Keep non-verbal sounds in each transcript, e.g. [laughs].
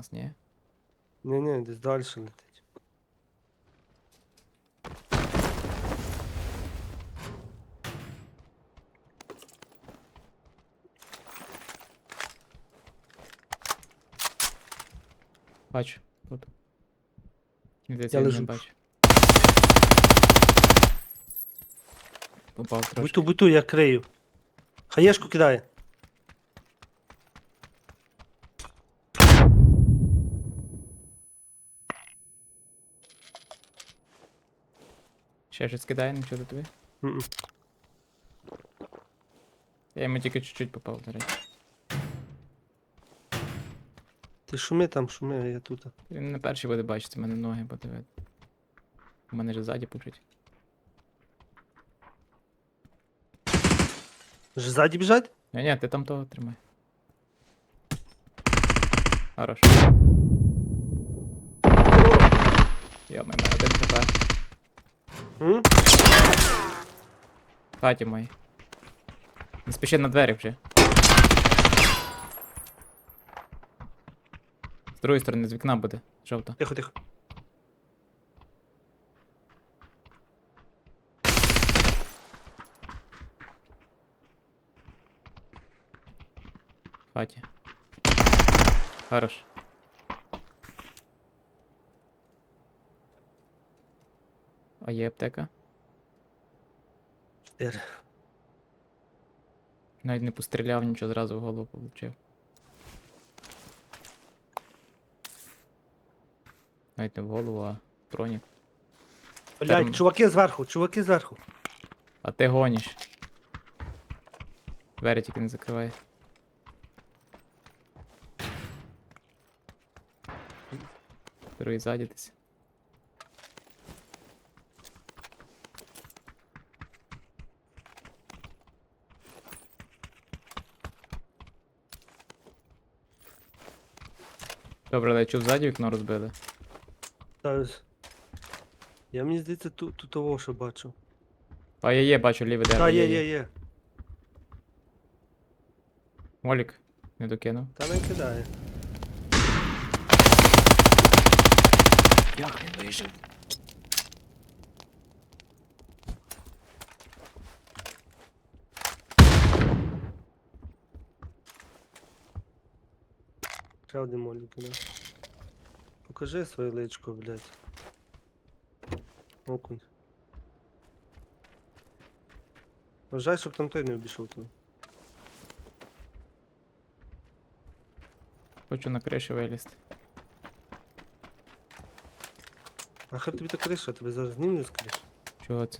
нас, ні? Ні-ні, десь далі летить. Бачу. Тут. Здається, Я він не лежу. бачу. Попав трошки. Буту, буту, я крию. Хаєшку кидає. Ще щось кидає, нічого до тобі. Я йому тільки чуть-чуть попав, до речі. Ти шуми там, шуми, я тут. Він не перший буде бачити, мене ноги буде видно. У мене ж ззаді пушить. Ж ззаді біжать? Ні, ні, ти там того тримай. Хорош. Йо, мене один хп. М? В хаті мої. Не спіши на двері вже. З другої сторони, з вікна буде. Жовта. Тихо, тихо. В хаті. Хорош. А є аптека? Чотири. Навіть не постріляв, нічого зразу в голову получив. Навіть не в голову, а в бронік. Блядь, чуваки зверху, чуваки зверху. А ти гониш. Двері тільки не закривай. Другий ззаді десь. Добре, але я чув ззаді вікно розбили. Зараз. Я мені здається, тут, тут того, що бачу. А є, є, бачу ліве дерево. Та, є, є, є. Молік, не докинув. Та не кидає. Як він вийшов? Ще один молік кидає. Покажи своє личко, блядь. Окунь. Вважай, щоб там той не обійшов тебе. Хочу на кришу вилізти. А хай тобі та криша, тебе зараз знімлю з криші. Чого це?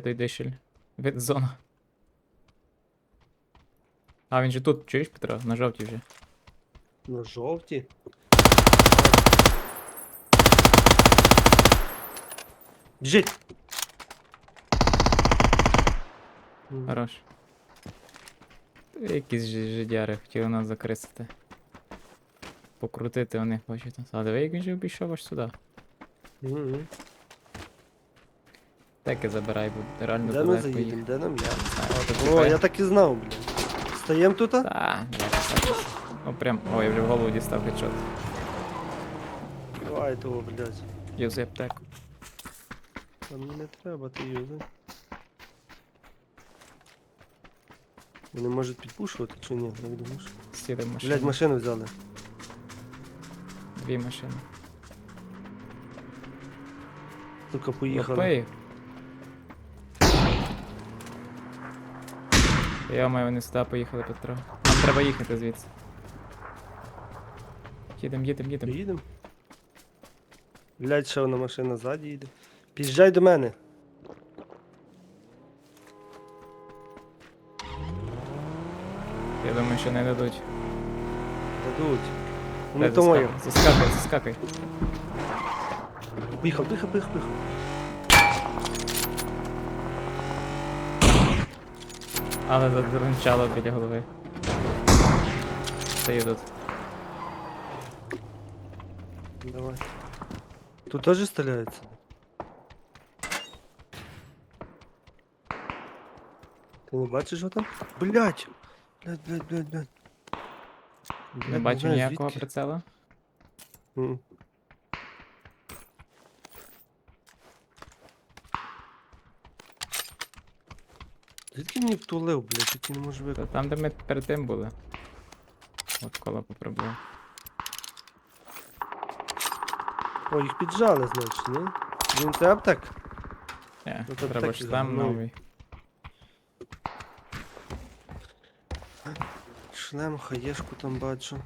Де той? Від зона. А, він же тут, чуєш, Петро? На жовтій вже. На жовті. Біжить! Хорош. Якісь жидяри хотіли нас закрисити. Покрутити вони хочуть. А диви, як він же обійшов аж сюди. м-м. Теки забирай, бо реально Де ми далеко заїдемо? Де нам я? О, я так і знав, блядь. Стаєм тут? Та, я так. Ну прям. Ой, я вже в голову дістав хедшот. Давай того, блядь. Юзи аптеку. А мені не треба, ти юзи. Вони можуть підпушувати чи ні? Як думаєш? Сіли в машину. Блядь, машину взяли. Дві машини. Сука, поїхали. Лопи. Я маю вони сюди поїхали, Петро. Нам треба їхати звідси. Їдем, їдем, їдем. Поїдемо. Блядь, ще одна машина ззаді їде. Під'їжджай до мене. Я думаю, що не дадуть. Дадуть. Вони Дай, то моє. заскакуй, заскакуй. Поїхав, поїхав, поїхав, поїхав. Але задернчало біля голови. Стою тут. Давай. Тут теж стріляється? Ти не бачиш що там? Блять! Блять, блять, блять, блять. Не бачу ніякого прицела. М. Звідки мені втулив, блядь, який не можу Та там, де ми перед тим були. От коло попробував. О, їх піджали, значить, ні? Він це аптек? Ні, Ну, то треба так, шлем ну. новий. Шлем, хаєшку там бачу.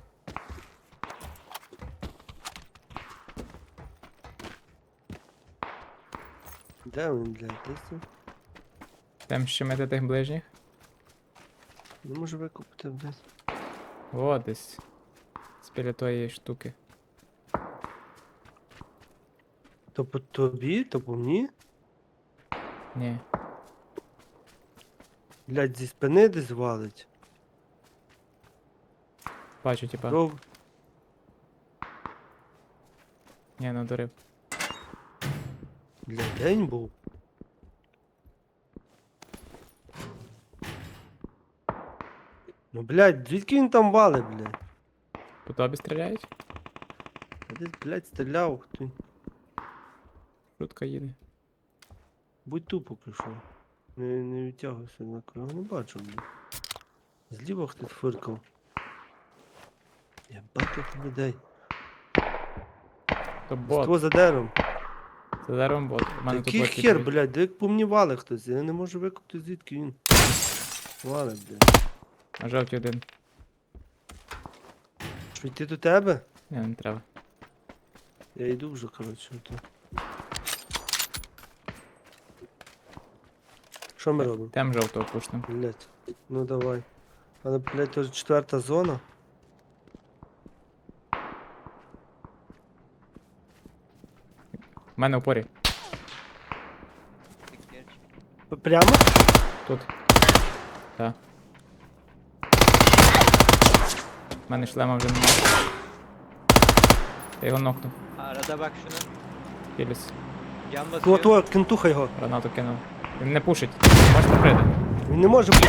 Де він, блядь? Десь? Там щемити тих ближніх. Не можу викупити, блядь. О, десь. З-біля тої штуки. То по тобі, то по мені? Ні. Блядь, зі спини десь валить. Бачу, типа. Дов... Ні, надурив. Блядь, де він був? Ну, блядь, звідки він там валить, блядь? По тобі стріляють? Я Десь, блядь, стріляв. Хто... Шутка їде. Будь тупо прийшов. Не, не відтягуйся на кого не бачу, блядь. Зліва хтось фиркав. Я бачу людей. То бот. Хто за деревом? За деревом бот. У мене Який бот хер, блядь, де як по мені валить хтось. Я не можу викупити звідки він. Валить, блядь. На жовті один. Що йти до тебе? Ні, не треба. Я йду вже, коротше. ото. Що ми робимо? Тем жовтого пушнем. Блять. Ну давай. Але, блять, то четверта зона. У мене в порі. Прямо? Тут. Так. У мене шлема вже немає. Я його нокнув. Arada bak şunu. Філіс. Basıyor. Твого кентуха його. Гранату кинув. Він не пушить. Можете прийти. Він не може бути.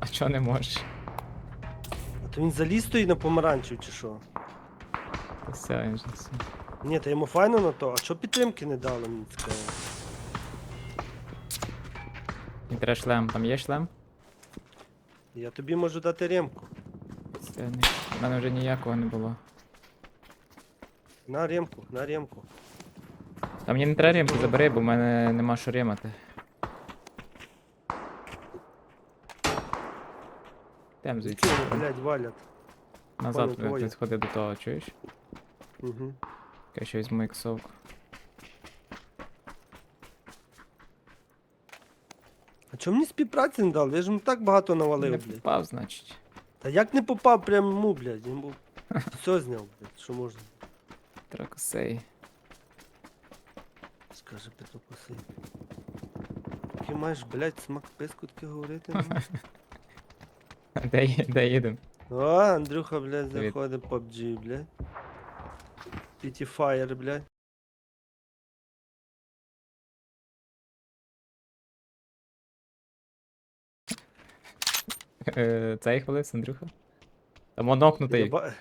А чого не можеш? А то він заліз стоїть на помаранчів чи що? Та все, він же все. Ні, та йому файно на то. А що підтримки не дали мені цікаво? Мені треба шлем. Там є шлем? Я тобі можу дати ремку. Це не. У мене вже ніякого не було. На ремку, на ремку. Та мені не треба ремки, забери, бо в мене нема що ремати. Тем звідси. Ці, блядь, валять. Назад твоє. сходи до того, чуєш? Угу. Я ще візьму іксовку. Чому мені співпраці не дали? Я ж йому так багато навалив, Не блядь. попав, значить. Та як не попав прямо йому, блядь? Він був. [laughs] Все зняв, блядь, що можна. Тракосей. Скаже Петро Косий. Ти маєш, блядь, смак писку таке говорити? не можеш? [laughs] Де, ї- де їдем? О, Андрюха, блядь, Привіт. заходить PUBG, блядь. Fire, блядь. Е, Цей хвалився, Андрюха? Там Я, однокнутий. ба...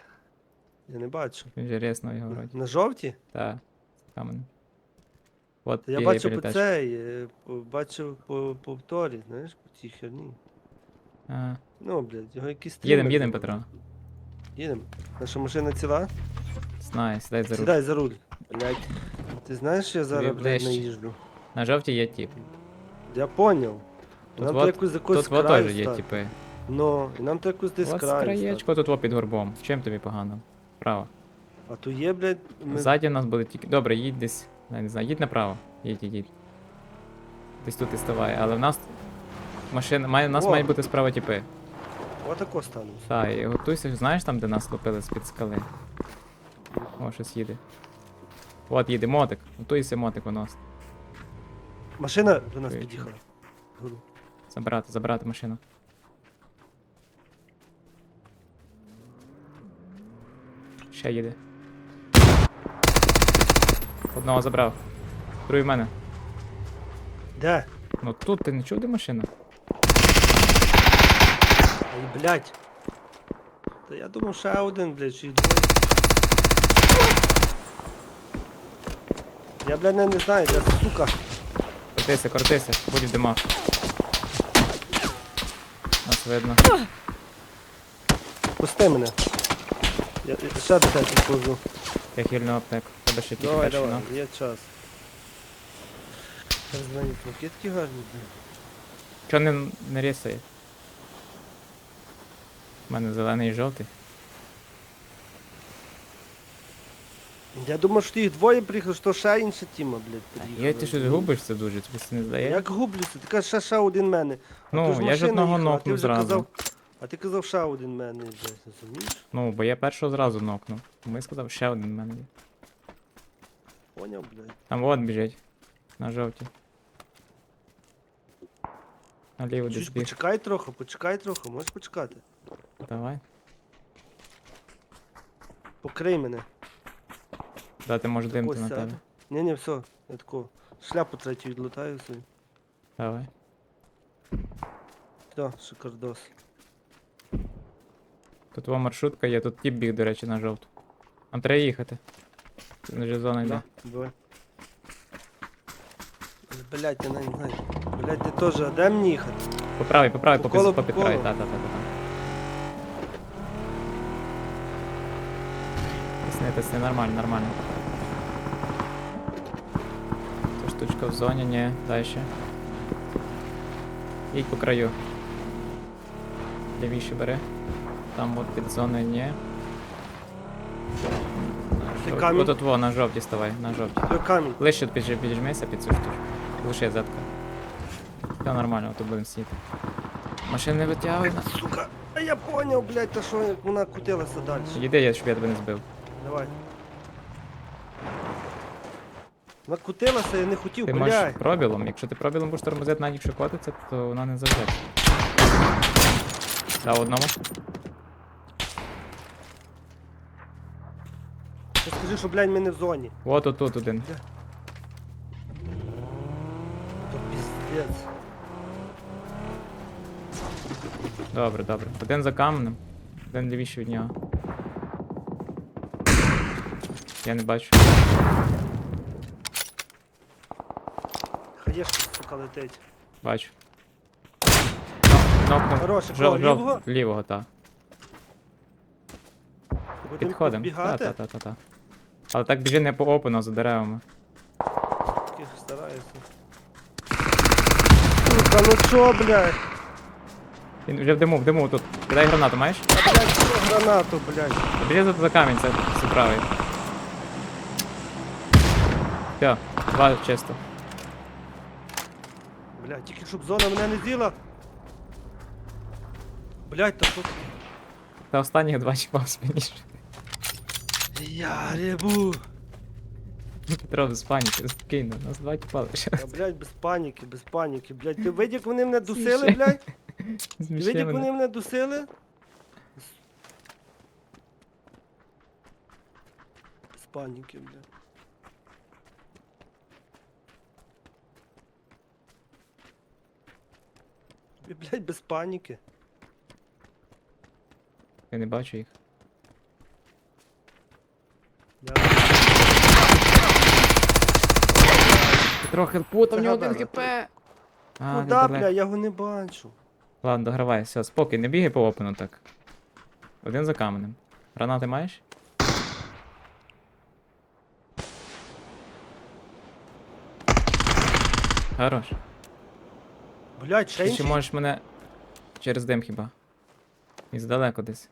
Я не бачу. Він же рясно його вроді. На жовті? Та. Камен. От я бачив біля по цей, е, по- повторі, знаєш, по цій херні. А, Ну, блядь, його якісь Їдем, стрімери їдем, були. Петро. Їдем. Наша машина ціла? Знаю, сідай за руль. Сідай за руль. Блядь. Ти знаєш, я зараз, блядь, наїжджу. На жовтій є тіп. Я поняв. Тут нам вот- якусь якусь Тут вот теж є тіпи. Ну, і нам треба якусь десь От краю краєчко тут під горбом. Чим тобі погано? Право. А то є, блядь, ми... Ззаді у нас буде тільки. Добре, їдь десь. Я не знаю, їдь направо. Їдь, їдь, їдь. Десь тут і ставай, але в нас. Машина. Має, у нас О. мають бути справа тіпи. Отако станемо. Так, і готуйся, знаєш там, де нас лупили з-під скали? О, щось їде. От їде мотик. Готуйся мотик у нас. Машина до нас Виїхали. під'їхала. Гору. Забирати, забирати машину. Ще їде. Одного забрав. Другий в мене. Де? Ну тут ти не чув, де машина? Ай, блядь. Та я думав, ще один, блядь, чи двоє. Я, блядь, не, не знаю, я сука. Крутися, крутися, будь в димах. Нас видно. Пусти мене. Я, я ще тебе підходжу. Я хильну аптеку. Тебе ще тільки Давай, перший давай, ног. є час. Я знаю, пакетки гарні, блядь. Чого не, не рісає? У мене зелений і жовтий. Я думав, що їх двоє приїхали, що ще інша тіма, блядь, приїхала. Є ти щось губишся дуже, тобі це не здає? Як гублюся? Ти кажеш, ще ще один мене. А Ну, то ж я ж машина одного їхала, а ти нокнув вже зразу. А ти казав, ще один мене, блядь, розумієш? Ну, бо я першого зразу нокнув. Ми сказав, ще один мене. Поняв, блядь. Там от біжить. На жовтій. Наліво десь Чуть біг. почекай трохи, почекай трохи, можеш почекати. Давай. Покрий мене. Дати може димти Ось на сяду. тебе. Ні, ні, все, я тако. Шляпу третю відлутаю собі. Давай. Все, шикардос. Тут твоя маршрутка є, тут тіп біг, до речі, на жовту. Нам треба їхати. Тут вже зона йде. Да. Але, я навіть не знаю. Блядь, ти теж, а де мені їхати? По правій, по правій, По по, колу, по, по правій, та, та, та, та. Тисни, тисни, нормально, нормально. Ця штучка в зоні, ні, дальше. Їдь по краю. Лівіше бери. Там от під зоною ні. Ти камінь? Отут во, на жовті ставай, на жовті. Це камінь. Ближче підж- піджмися під цю штучку. Лише зетка. Все нормально, тут будемо сидіти. Машини не витягуй. на- Сука, а я поняв, блядь, та що вона кутилася далі. Їди, я, щоб я тебе не збив. Давай. Вона кутилася, я не хотів, Ти можеш пробілом. Якщо ти пробілом будеш тормозити, навіть якщо котиться, то вона не завжди. Дав одному. Ти скажи, що, блядь, ми не в зоні. От отут один. То піздець. Добре, добре. Один за каменем, один лівіше від нього. Я не бачу. Хаєшка, сука, летить. Бачу. Нокнув. Хороше, Жов, кого, жов, лівого? лівого, так. Будемо Підходимо. Та, підбігати? та, та, та, та. Але так біжи не по опену, а за деревами. Таких стараюся. Сука, ну чо, блядь? Він вже в диму, в диму тут. Кидай гранату, маєш? А, блядь, що гранату, блядь? Біжи за, за камінь, це, це правий. Все, два чисто. Блядь, тільки щоб зона мене не з'їла. Блядь, та тут... Та останніх два чіпав спиніше. Я ребу. Петро, без паніки, спокійно, нас два чіпали ще. Я, блядь, без паніки, без паніки, блядь. Ти видів, як вони мене дусили, блядь? Ти видів, як вони мене дусили? Без паніки, блядь. Тобі, блядь, без паніки. Я не бачу їх. Я... Петро, хелпута, в Це нього один хп. А, Ну далеко. бля, я його не бачу. Ладно, догравай, все, спокій, не бігай по опену так. Один за каменем. Гранати маєш? Хорош. Блядь, ще Ти ще інший? можеш мене через дим хіба. І здалеку десь.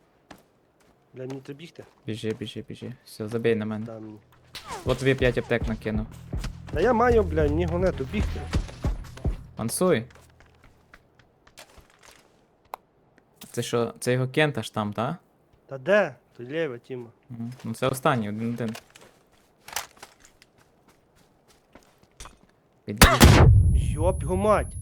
Бля, мені треба бігти. Біжи, біжи, біжи. Все, забій на мене. Да, мені. От тобі 5 аптек накинув. Та я маю, бля, мені головне то бігти. Мансуй. Це що, це його кента ж там, так? Та де? То лєва, Тіма. Мгм. Ну це останній, один-один. Підбіг. Йоп його мать.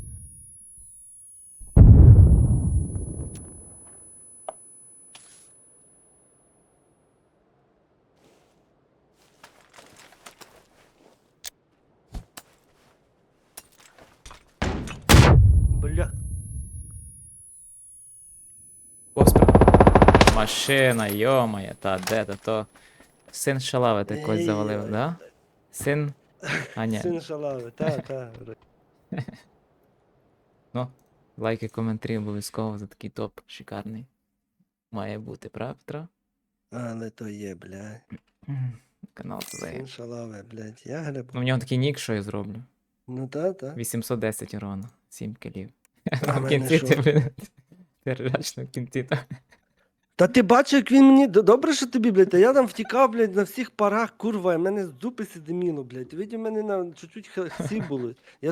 Машина, йомає, та де то то. Син шалави ти когось завалив, да? Син. А ні. Син шалави, та, [laughs] та. [laughs] Лайки, коментарі обов'язково за такий топ шикарний. Має бути, правда, Петро? Але то є, блядь. Мгм. [clears throat] Канал це. Син шалави, блядь. Я гриб. Ну, в нього такий нік, що я зроблю. Ну та, та. 810 урона, 7 кілів. А [laughs] в кінці ти, блін. Ти ржачно в кінці так. Та ти бачив, як він мені. Добре, що тобі, блядь, а я там втікав, блядь, на всіх парах, курва, і мене з дупи сидиміло, блядь. Виді, в мене на чуть-чуть х- хсі були. Я